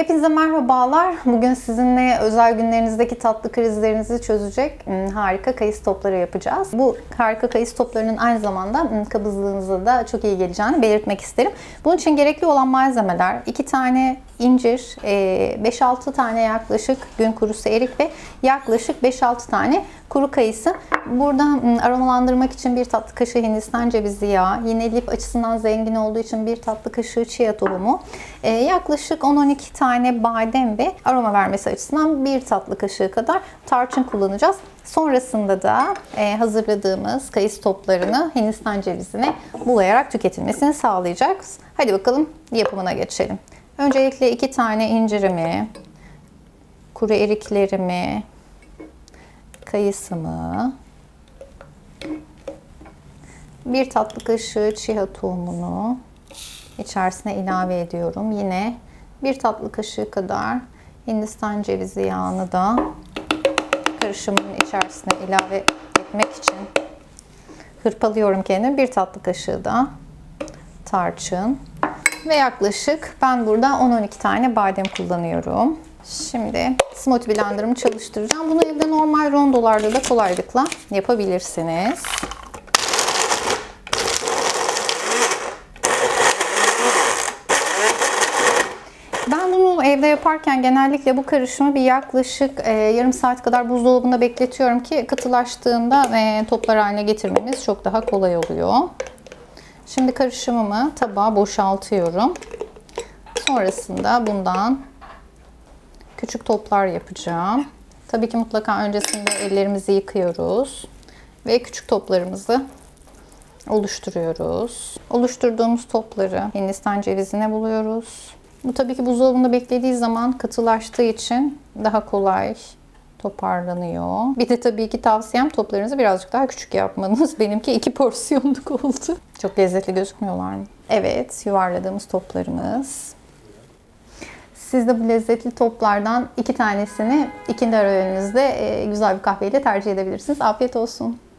Hepinize merhabalar. Bugün sizinle özel günlerinizdeki tatlı krizlerinizi çözecek hmm, harika kayısı topları yapacağız. Bu harika kayısı toplarının aynı zamanda hmm, kabızlığınıza da çok iyi geleceğini belirtmek isterim. Bunun için gerekli olan malzemeler 2 tane incir, e, 5-6 tane yaklaşık gün kurusu erik ve yaklaşık 5-6 tane kuru kayısı. Burada hmm, aromalandırmak için bir tatlı kaşığı hindistan cevizi yağı, yine lif açısından zengin olduğu için bir tatlı kaşığı chia tohumu, e, yaklaşık 10-12 tane badem ve aroma vermesi açısından bir tatlı kaşığı kadar tarçın kullanacağız. Sonrasında da e, hazırladığımız kayısı toplarını hindistan cevizine bulayarak tüketilmesini sağlayacağız. Hadi bakalım yapımına geçelim. Öncelikle iki tane incirimi, kuru eriklerimi, kayısımı, bir tatlı kaşığı chia tohumunu içerisine ilave ediyorum. Yine bir tatlı kaşığı kadar hindistan cevizi yağını da karışımın içerisine ilave etmek için hırpalıyorum kendimi. Bir tatlı kaşığı da tarçın ve yaklaşık ben burada 10-12 tane badem kullanıyorum. Şimdi smoothie blenderımı çalıştıracağım. Bunu evde normal rondolarda da kolaylıkla yapabilirsiniz. Ben bunu evde yaparken genellikle bu karışımı bir yaklaşık e, yarım saat kadar buzdolabında bekletiyorum ki katılaştığında e, toplar haline getirmemiz çok daha kolay oluyor. Şimdi karışımımı tabağa boşaltıyorum. Sonrasında bundan küçük toplar yapacağım. Tabii ki mutlaka öncesinde ellerimizi yıkıyoruz ve küçük toplarımızı oluşturuyoruz. Oluşturduğumuz topları Hindistan cevizine buluyoruz. Bu tabii ki buzdolabında beklediği zaman katılaştığı için daha kolay toparlanıyor. Bir de tabii ki tavsiyem toplarınızı birazcık daha küçük yapmanız. Benimki iki porsiyonluk oldu. Çok lezzetli gözükmüyorlar mı? Evet, yuvarladığımız toplarımız. Siz de bu lezzetli toplardan iki tanesini ikindi ara öğününüzde güzel bir kahveyle tercih edebilirsiniz. Afiyet olsun.